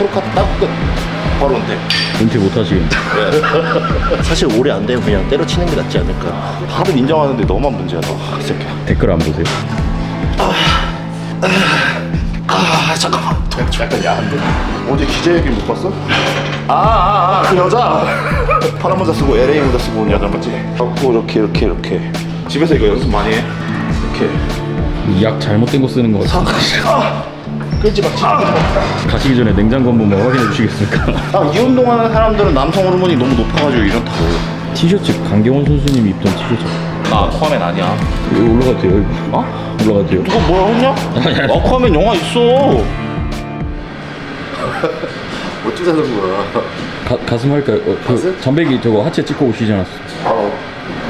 프로카트 따고 끝. 바로 은퇴. 은퇴 못 하시겠네. 사실 오래 안 되면 그냥 때려치는 게 낫지 않을까. 다들 인정하는데 너만 문제야, 너. 아, 이 새끼야. 댓글 안 보세요. 아, 잠깐만. 약간 야한데. 어제 기자 얘기 못 봤어? 아, 아, 아, 그 여자. 파란 모자 쓰고 LA 모자 쓰고 온 여자 맞지? 갖고 이렇게, 이렇게, 이렇게. 집에서 이거 연습 많이 해. 이렇게. 약 잘못된 거 쓰는 거 같아. 아, 끌지 마, 끌지 마. 가시기 전에 냉장고 한 번만 확인해 주시겠습니까? 아, 이 운동하는 사람들은 남성 호르몬이 너무 높아가지고 이렇다고. 티셔츠 강경원 선수님 입던 티셔츠. 나 아쿠아맨 아니야. 이거 올라가도 돼요? 이거? 어? 올라가도 돼요? 누가 뭐라 했냐? 아쿠아맨 영화 있어. 어쩌자는 거야. 가, 가슴 할까요? 어, 그 가슴? 잠배기 저거 하체 찍고 오시지 않았어? 어,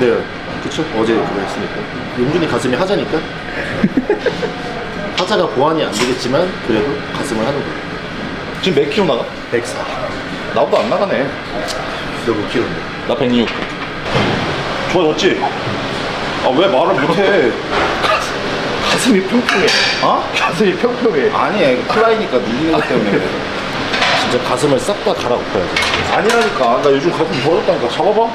네, 그쵸. 어제 그거 했으니까. 용준이 가슴이 하자니까. 하자가 보완이 안 되겠지만 그래도 가슴을 하는 거야. 지금 몇 킬로 나가? 104. 나보다 안 나가네. 너몇 킬로인데? 나 106. 좋아졌지? 아, 왜 말을 못해? 가슴이 평평해. 어? 가슴이 평평해. 아니, 플라이니까 눌리는 것 때문에. 진짜 가슴을 싹 다 갈아엎어야지. 아니라니까. 나 요즘 가슴 좋아졌다니까. 잡아봐.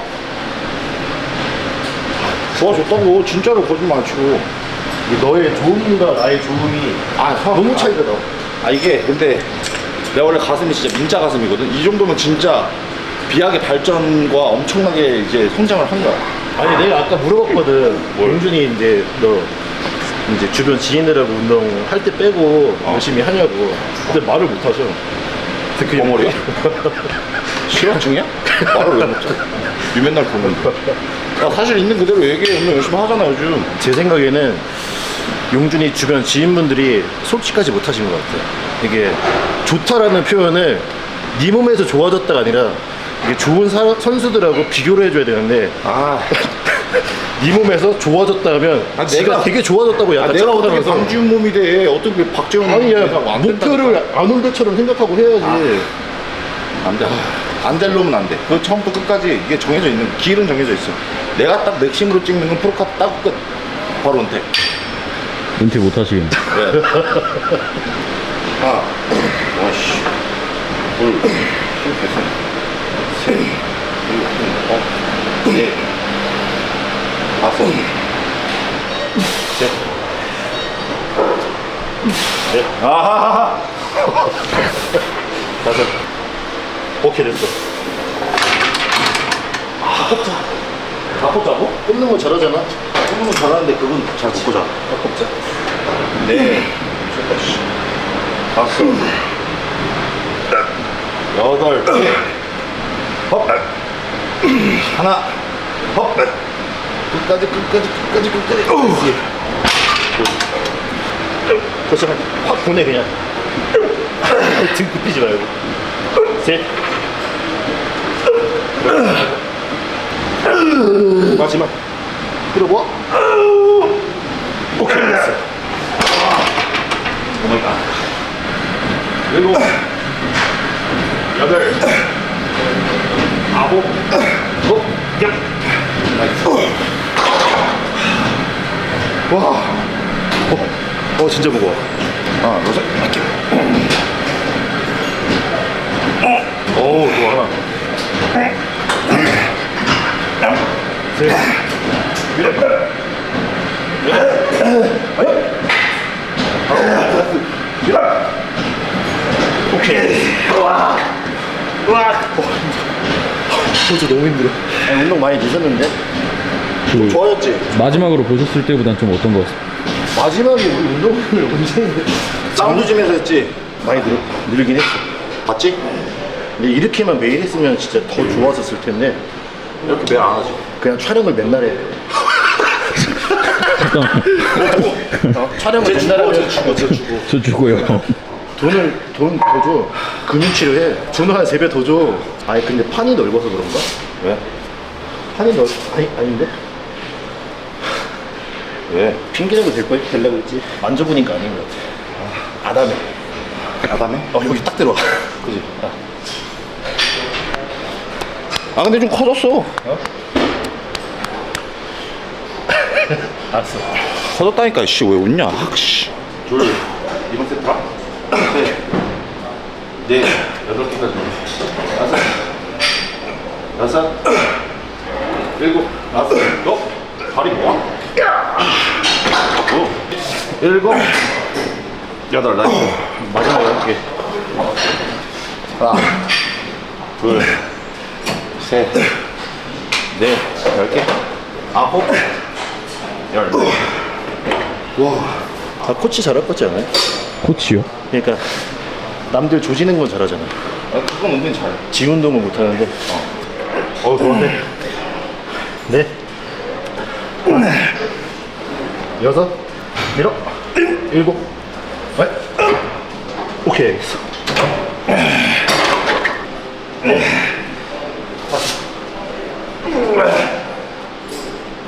좋아졌다고. 진짜로 거짓말 안 치고. 너의 좋음과 나의 좋음이 아, 형. 너무 차이가 나. 아, 이게 근데 내가 원래 가슴이 진짜 민자 가슴이거든. 이 정도면 진짜 비약의 발전과 엄청나게 이제 성장을 한 거야. 아니 내가 아까 물어봤거든. 용준이 이제 너 이제 주변 지인들하고 운동 할 때 빼고 열심히 하냐고. 근데 말을 못 하셔. 그 벙어리야? 실화증이야? 말을 왜 못해? 니 맨날 보는데. 아, 사실 있는 그대로 얘기해. 운동 열심히 하잖아, 요즘. 제 생각에는 용준이 주변 지인분들이 솔직하지 못하신 것 같아요. 이게 좋다라는 표현을 네 몸에서 좋아졌다가 아니라 이게 좋은 사- 선수들하고 비교를 해줘야 되는데 아, 네 몸에서 좋아졌다 하면 아, 내가- 되게 좋아졌다고 아 약간 내가 어떻게 착각하면서 방지훈 몸이 돼? 어떻게 박재훈 아니 야 몸이 안 된다니까. 목표를 아놀드처럼 생각하고 해야지 안 돼. 안 될 놈은 안 돼. 그 처음부터 끝까지 이게 정해져 있는, 길은 정해져 있어. 내가 딱 맥심으로 찍는 건 프로카트 따고 끝. 바로 은퇴. 은퇴 못 하시겠네. 왜? 하나, 와씨, 둘, 힘 됐어. 셋, 일곱, 어, 넷, 다섯, 셋, 넷, 아하하하. 다섯 오케이 됐어 다 뽑자고? 뽑는 거 잘하잖아. 뽑는 건 잘하는데 그건 잘 못. 다 뽑자. 네, 다섯, 여덟, 헛, 하나, 헛, 끝까지, 끝까지, 끝까지, 끝까지. 그렇지. 벌써 그냥 확 보내 그냥. 등 굽히지 말고. 셋 마지막. 끌어봐 오케이 됐어 오마이갓. 일곱, 여덟, 아홉, 홉, 야. 나이스. 와 어, 어 진짜 무거워 하나, 둘, 셋. 이렇게. 어우 또 하나 오케이 와 와. 도저 너무 힘들어. 아니, 운동 많이 늦었는데? 그 좋아졌지? 마지막으로 보셨을 때보단 좀 어떤 거? 마지막에 우리 운동을 언제 했는데? 쌍두짐에서 했지? 많이 늘, 늘긴 했어. 봤지? 근데 이렇게만 매일 했으면 진짜 더 좋았었을 텐데 이렇게 매일 안 하지. 그냥 촬영을 맨날 해. 잠깐 어? 촬영을 쟤 맨날 하면 쟤 죽어, 쟤 죽어. 저 주고요. 돈을 돈 더 줘. 금융 치료해. 돈을 한세배더 줘. 아니 근데 판이 넓어서 그런가? 왜? 판이 넓 아니 아닌데? 왜? 핑계대고 될 거, 되려고 했지. 만져보니까 아닌 것 같아. 아, 아담해. 야담해? 어, 여기 딱 들어와. 그지? 아 근데 좀 커졌어. 알았어. 커졌다니까 씨 왜 웃냐? 학 씨. 둘 이번 세트라. 셋. 네, 여덟 개까지. 다섯, 여섯, 일곱, 여섯, 너 다리 뭐야? 오, 일곱, 여덟, 나 마지막 열 개. 하나, 둘, 셋, 넷, 열 개, 아홉, 열. 다 코치 잘할 것 같지 않아요? 코치요? 그러니까 남들 조지는 건 잘하잖아. 아, 그건 은근 잘. 지 운동은 못 하는데. 어, 좋은데. 네. 여섯, 밀어, 일곱, 네. 오케이, 알겠어.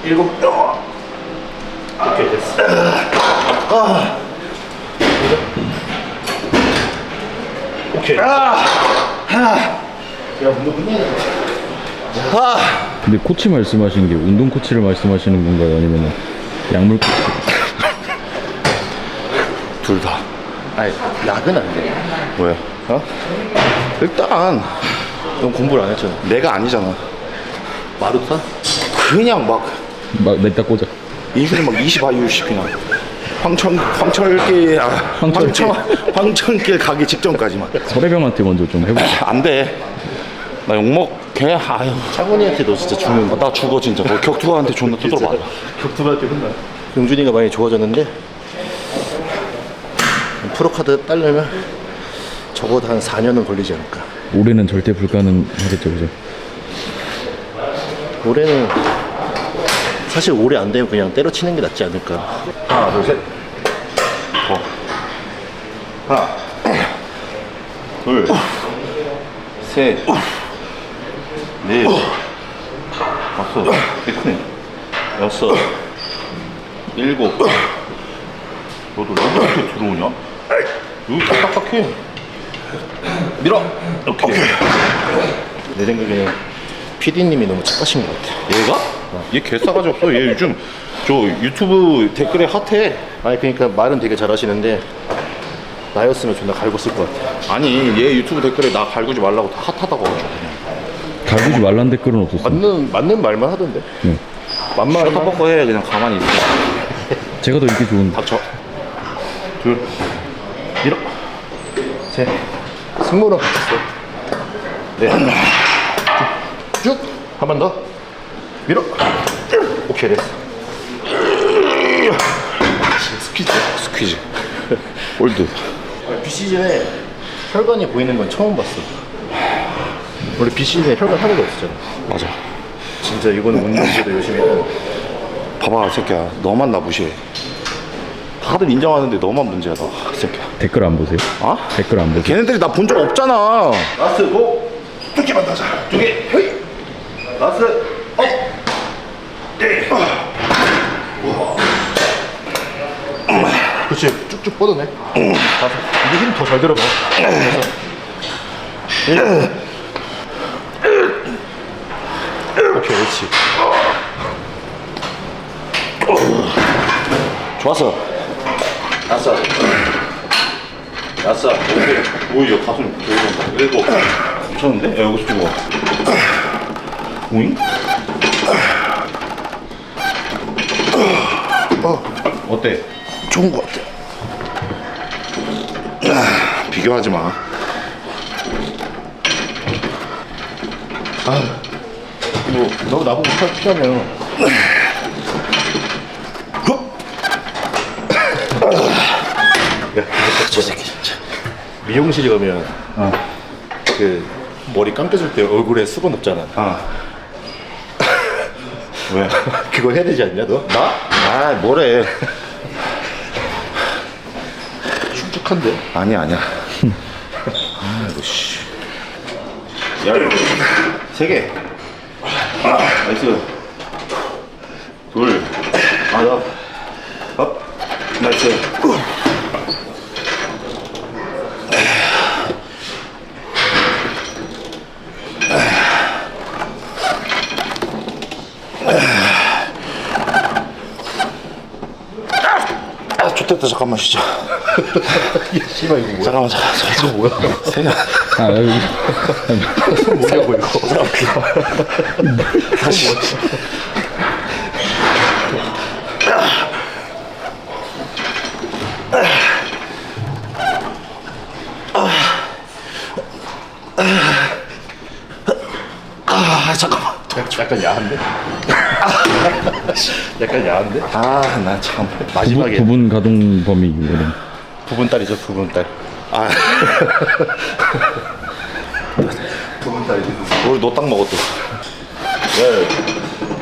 일곱, 오케이, 됐어. 아. 오케이. 야, 운동 끝내야 근데 코치 말씀하신 게 운동 코치를 말씀하시는 건가요? 아니면 약물 코치? 둘 다. 아니, 약은 안 돼. 왜? 어? 일단 넌 공부를 안 했잖아. 내가 아니잖아. 마루타? 그냥 막 막 냈다 꽂아. 인생에 막 20아이유씩 그냥 황천 황철길 아, 황철길. 황천 황천길 가기 직전까지만 서래병한테 먼저 좀 해보자. 안 돼. 나 욕먹 걔 아유 창훈이한테 너 진짜 죽는 거. 나 죽어 진짜. 너 격투가한테 존나 두드려 맞아. 격투한테 혼나. 용준이가 많이 좋아졌는데 프로카드 따려면 적어도 한 4년은 걸리지 않을까. 올해는 절대 불가능하겠죠, 그죠? 올해는 사실 올해 안 되면 그냥 때려치는 게 낫지 않을까. 하나 둘 셋. 더. 하나. 둘. 셋. 넷. 다섯. 꽤 크네. 여섯. 일곱. 너도 왜 이렇게 들어오냐? 여기 딱딱해. 밀어. 오케이. 내 생각에는 PD님이 너무 착하신 것 같아. 얘가? 얘 개 싸가지 없어. 얘 요즘 저 유튜브 댓글에 핫해. 아니 그러니까 말은 되게 잘하시는데 나였으면 존나 갈궜을 것 같아. 아니 얘 유튜브 댓글에 나 갈구지 말라고 다 핫하다고 하죠 그냥. 갈구지 말란 댓글은 없었어. 맞는 맞는 말만 하던데. 네. 만만 셔터버커 해 그냥 가만히 있어. 제가 더 인기 좋은 닥쳐. 둘. 밀어. 셋. 승모랑 같았어. 네. 쭉. 한 번 더. 밀어. 오케이 됐어. 스퀴즈. 스퀴즈. 올드. 비시즌에 혈관이 보이는 건 처음 봤어. 원래 비시즌에 혈관 하나도 없었잖아. 맞아. 진짜 이거는 운동도 열심히 했다. 봐봐 새끼야. 너만 나 무시해. 다들 인정하는데 너만 문제야 너. 새끼야. 댓글 안 보세요? 어? 댓글 안 보세요? 걔네들이 나 본 적 없잖아. 라스 고. 두 개만 더 자. 두 개. 헤이. 라스 업. 네. 그렇지. 쭉쭉 뻗어내. 다섯. 이게 힘 더 잘 들어가. 일. 오케이, 그렇지. 좋았어. 아싸. 아싸. 오케이. 저 가슴 좋다. 일곱. 미쳤는데? 야, 여기서 죽어. 오잉? 어때? 좋은 것 같아. 아, 비교하지 마. 뭐, 너 나보고 할 피하면. 야, 저 새끼 진짜. 미용실 가면 그 머리 감겨줄 때 얼굴에 수건 없잖아. 아. 왜? 그거 해야 되지 않냐 너? 나? 아, 뭐래. 축축한데? 아니야, 아니야. 아이고, 씨. 열. 세 개. 아, 나이스. 둘. 하나. 업. 나이스. 됐다 잠깐만 쉬자 씨발 이거 뭐야? 잠깐만 잠깐만 이거 뭐야? 세가 아 여기 뭐냐고 이거? 다시 아 잠깐만 약간 야한데? 약간 야한데? 아 나 참 마지막에 부분 가동 범위 이거는 부분 딸이죠 부분 딸. 아. 우리 너딱 먹었어. 네.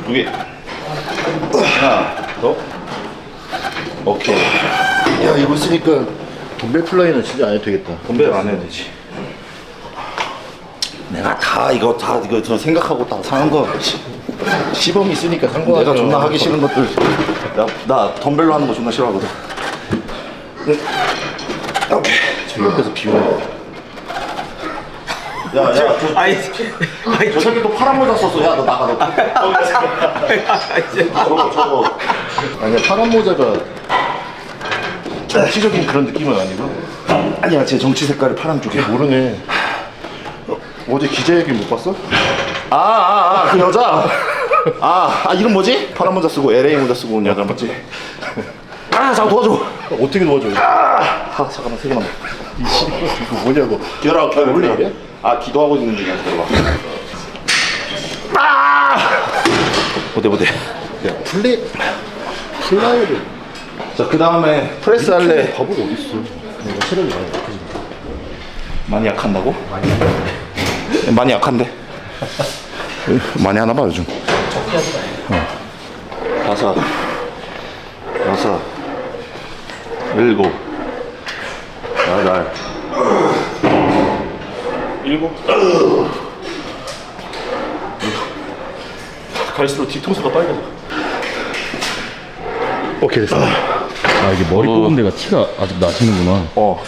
두 개. 하나, 더. 오케이. 야 이거 쓰니까 돈벨 플라이는 진짜 안 해도 되겠다. 건배를 안 해도 되지. 내가 다 이거 다 이거 저 생각하고 다 사는 거. 시범이 쓰니까 상관. 내가 존나 하기 싫은 것들. 나, 나 덤벨로 하는 거 존나 싫어하거든. 네. 오케이. 저 옆에서 비우는. 야, 야, 저, 아이, 저 새끼 또 파란 모자 썼어. 야, 너 나가, 너. 저거, 저거. 아니야 파란 모자가 정치적인 그런 느낌은 아니고 아니야, 제 정치 색깔이 파란 쪽이야. 모르네. 어, 어제 기자회견 못 봤어? 아, 아, 아, 그 여자. 아, 아, 이름 뭐지? 파란 모자 쓰고 LA 모자 쓰고 온 여자 맞지? 아, 잠깐 도와줘. 어떻게 도와줘? 아, 잠깐만, 세 개만. 이 씨발 이거 뭐냐고. 기다려, 기다려. 원래 기다려. 이래? 아, 기도하고 있는 중이야. 기다려봐. 아! 보대, 보대. 야 플레 플라이를 자, 그 다음에 프레스 할래. 어디 있어? 내가 체력이 많이 약해지. 많이 약한다고? 많이 약한데? 많이 하나 봐 요즘. 어. 다섯. 여섯. 일곱. 여덟. 일곱? 갈수록 뒤통수가 빨개져. 오케이 됐어. 아 이게 머리 뽑은 데가 티가 아직 나시는구나. 어.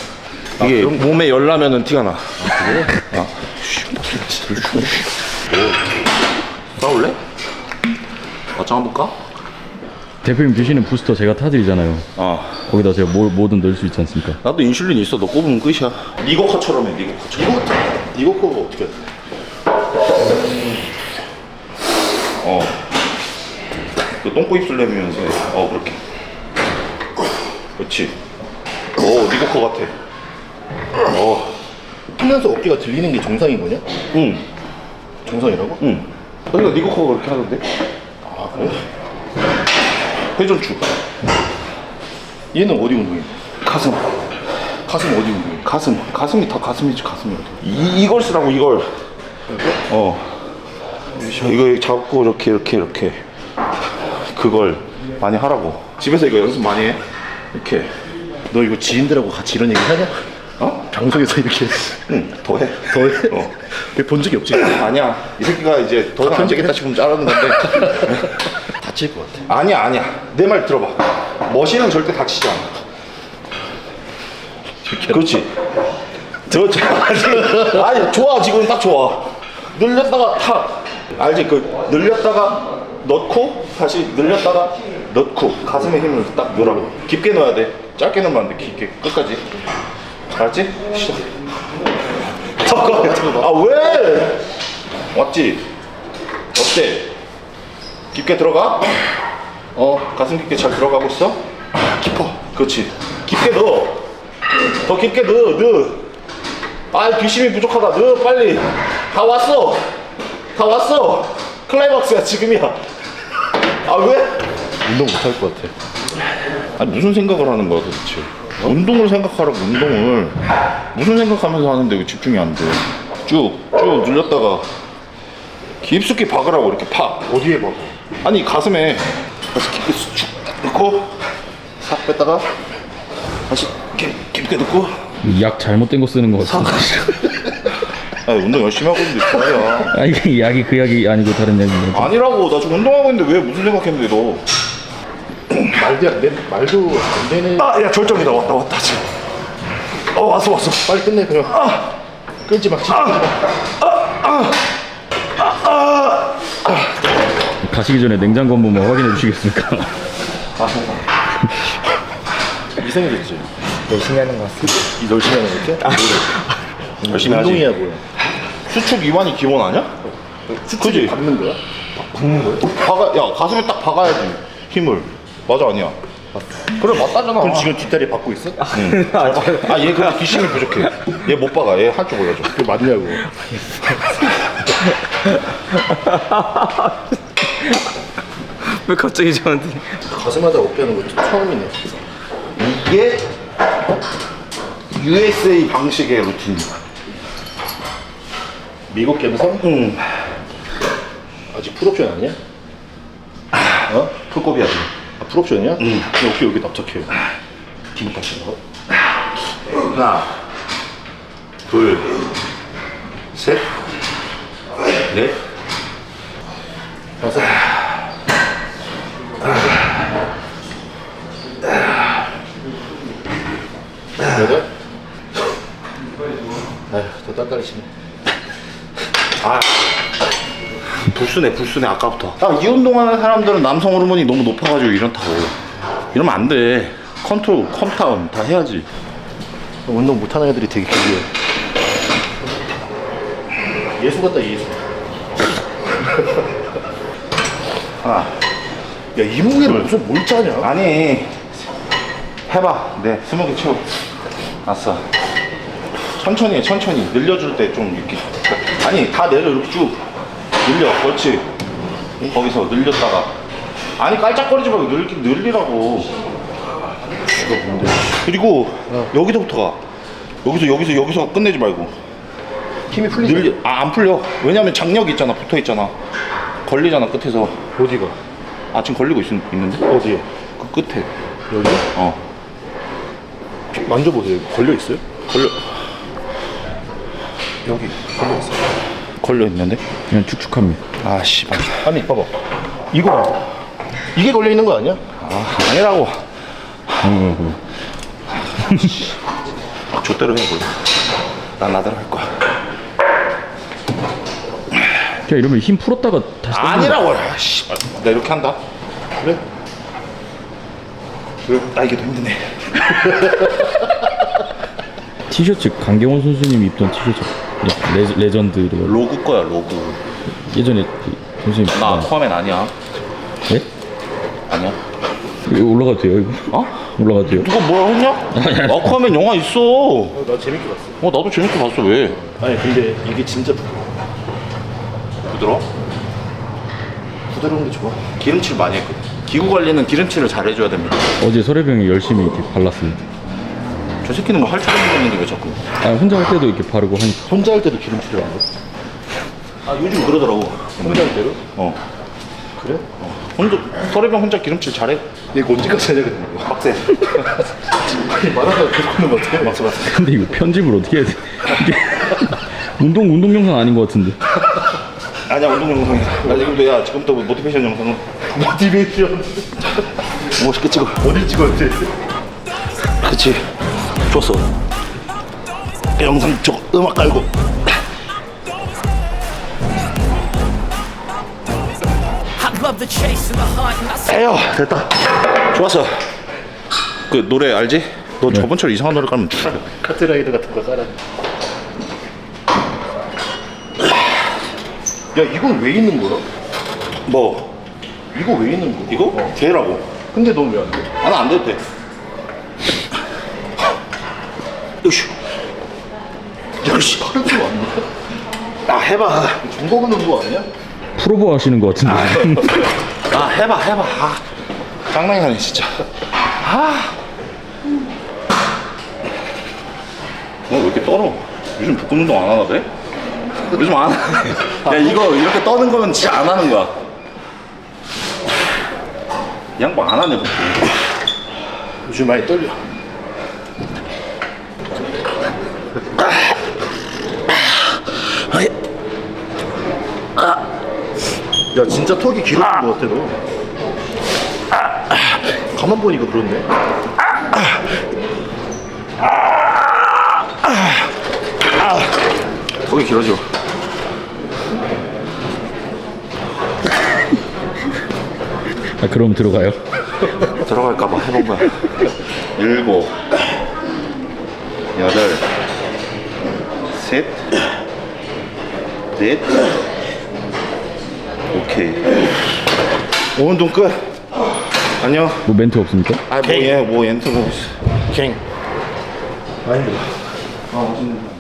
이게 몸에 열 나면은 티가 나. 아, 싸울래? 맞짱 한번 볼까? 대표님 드시는 부스터 제가 타드리잖아요 어 거기다 제가 뭘 뭐든 넣을 수 있지 않습니까 나도 인슐린 있어. 너 꼽으면 끝이야. 니거커처럼 해, 니거커처럼. 이거 거가 어떻게? 해? 어. 그 똥꼬 입술 내밀면서 해. 어, 그렇게. 그렇지. 오, 니거커 같아. 어. 하면서 어깨가 들리는 게 정상인 거냐? 응, 정상이라고? 응. 그러니까 니거커가 그렇게 하던데? 아 그래? 회전축. 얘는 어디 운동이야? 가슴. 가슴 어디 운동이야? 가슴. 가슴이 더 가슴이지, 가슴이. 이, 이걸 쓰라고, 이걸. 어. 이거 잡고, 이렇게, 이렇게, 이렇게. 그걸 많이 하라고. 집에서 이거 연습 많이 해. 이렇게. 너 이거 지인들하고 같이 이런 얘기 하냐? 어? 방송에서 이렇게 응, 더 해. 더 해? 어. 왜본 적이 없지? 아니야. 이 새끼가 이제 더 이상 안 되겠다 싶으면 자르는 건데. 다칠 것 같아. 아니야, 아니야. 내 말 들어봐. 머신은 절대 다치지 않아. 그렇지. 아니, 아니, 좋아. 지금 딱 좋아. 늘렸다가 탁. 알지? 그, 늘렸다가 넣고, 다시 늘렸다가 넣고, 가슴에 힘을 딱 넣으라고. 깊게 넣어야 돼. 짧게 넣으면 안 돼. 깊게. 끝까지. 알았지? 시작. 잠깐만. 아, 왜? 왔지? 어때? 깊게 들어가? 어, 가슴 깊게 잘 들어가고 있어? 깊어. 그렇지. 깊게 넣어. 더 깊게 넣어, 넣어. 아, 비심이 부족하다. 넣어, 빨리. 다 왔어. 다 왔어. 클라이막스야, 지금이야. 아, 왜? 운동 못할 것 같아. 아니, 무슨 생각을 하는 거야, 도대체? 운동을 생각하라고, 운동을. 무슨 생각하면서 하는데 왜 집중이 안 돼? 쭉, 쭉 늘렸다가 깊숙이 박으라고, 이렇게 팍. 어디에 봐? 아니 가슴에 다시 깊게 수축 넣고 싹 뺐다가 다시 깊, 깊게 넣고 약 잘못된 거 쓰는 거 같아 아 운동 열심히 하고 있는데 좋아요 아 이게 약이 그 약이 아니고 다른 약인 거 아니라고 나 지금 운동하고 있는데 왜 무슨 생각했는데 너 말도 안 돼. 말도 안 되네. 아 야 절정이다 왔다 왔다 지금 어 왔어 왔어 빨리 끝내 그냥. 끌지 마. 가시기 전에 냉장고 한 번만 확인해 주시겠습니까? 이 이상해졌지? 열심히 하는 것 같습니다. 이 열심히 하는 거 이렇게? 열심히 하지. 운동이야 뭐야 수축 이완이 기본 아니야? 그지? 박는 거야? 굽는 거예요? 박아, 야 가슴에 딱 박아야지 힘을. 맞아 아니야? 그래 맞다잖아. 그럼 지금 뒷다리 박고 있어? 아얘 근데 기심이 부족해. 얘 못 박아. 얘 할 줄 몰라줘. 그게 맞냐고 왜 갑자기 저한테? 가슴마다 어깨 하는 거 처음이네 이게 USA 방식의 루틴이야. 미국 감성? 응. 아직 풀옵션 아니야? 어? 풀kop이야 지금. 아 풀옵션이야? 응. 어깨 여기 납작해 거. 하나, 둘, 셋, 넷, 다섯 여덟 아휴 더 딸딸해지네 아 불순해 불순해 아까부터. 아이 운동하는 사람들은 남성 호르몬이 너무 높아가지고 이렇다고. 이러면 안돼. 컨트롤 컴타운 다 해야지. 운동 못하는 애들이 되게 기괴해 예수 같다 예수. 하나. 야이 무게를 무슨 뭘 짜냐? 아니. 해봐. 네 스무 개 채워 아싸. 천천히 해 천천히. 늘려줄 때 좀 이렇게. 아니 다 내려 이렇게 쭉 늘려. 그렇지. 거기서 늘렸다가. 아니 깔짝거리지 말고 늘, 늘리라고. 이거 뭔데 그리고 여기서부터 가. 여기서 여기서 여기서 끝내지 말고. 힘이 풀리지 늘려 아 안 풀려. 왜냐면 장력이 있잖아. 붙어 있잖아. 걸리잖아 끝에서. 어디가? 아 지금 걸리고 있, 있는데? 어디에? 그 끝에. 여기? 어. 만져보세요. 걸려 있어요? 걸려. 여기. 걸려 있어 걸려 있는데? 그냥 축축합니다. 아 씨발. 아니 봐봐. 이거 봐. 이게 걸려 있는 거 아니야? 아 아니라고. 좆대로 해 그래 난 나대로 할 거야. 어. 그냥 이러면 힘 풀었다가 다시 아니라고. 아, 씨발. 나 이렇게 한다. 그래? 그래? 나 이게 더 힘드네. 티셔츠 강경원 선수님이 입던 티셔츠 레, 레전드 이거 로그 거야 로그. 예전에 그 선수님 나 아, 아쿠아맨 아니야. 예? 아니야? 이거 올라가도 돼요 이거? 어? 올라가도 돼요? 누가 뭐라 했냐? 아쿠아맨 영화 있어. 어 나 재밌게 봤어. 나도 재밌게 봤어 왜? 아니 근데 이게 진짜 부드러워? 부드러운 게 좋아. 기름칠 많이 했거든. 기구 관리는 기름칠을 잘 해줘야 됩니다. 어제 설혜병이 열심히 이렇게 발랐어요 저 새끼는 뭐 할 줄 모르는데 왜 자꾸? 아 혼자 할 때도 이렇게 바르고 하니까. 혼자 할 때도 기름칠을 안 해? 아 요즘 그러더라고. 혼자 할 때도? 어. 그래? 혼자 서래병 혼자 기름칠 잘해 얘가 언제까지 해야 되거든 이거 빡세. 말하다가 계속 하는 거 어떡해 맞아 맞아. 근데 이거 편집을 어떻게 해야 돼? 이게 운동 운동 영상 아닌 것 같은데. 아니야 운동 영상이야. 나 지금도 야 지금부터 모티베이션 영상은? 모티베이션. 멋있게 찍어? 어딜 찍어야 돼? 그치 좋았어 영상 저 음악 깔고 에휴 됐다 좋았어 그 노래 알지? 너 저번처럼 이상한 노래 깔면 죽여 카트라이더 같은 거 깔아 야 이건 왜 있는 거야? 뭐 이거 왜 있는 거야? 이거? 어. 걔라고 근데 넌 왜 안 돼? 아, 나안 돼도 돼 으쌰 야씨 팔을 거 아니야? 아 해봐 중국은 운동 아니야? 프로보 하시는 것 같은데 아 해봐 해봐 아, 짱나게 하네 진짜 아. 너왜 이렇게 떨어? 요즘 복근 운동 안 하나 돼? 요즘 안 하네 야 이거 이렇게 떠는 거면 진짜 안 하는 거야 이 양반 안 하네 복근 요즘 많이 떨려 야 진짜 턱이 길어진 것 같아 너. 가만 보니까 그렇네 거기 길어져. 아 그럼 들어가요? 들어갈까봐 해본 거야. 일곱, 여덟, 셋, 넷, 오케이. 5운동 끝. 안녕. 뭐 멘트 없습니까? 아, 뭐, 얘, 뭐, 멘트 뭐. 갱 아, 멋있네.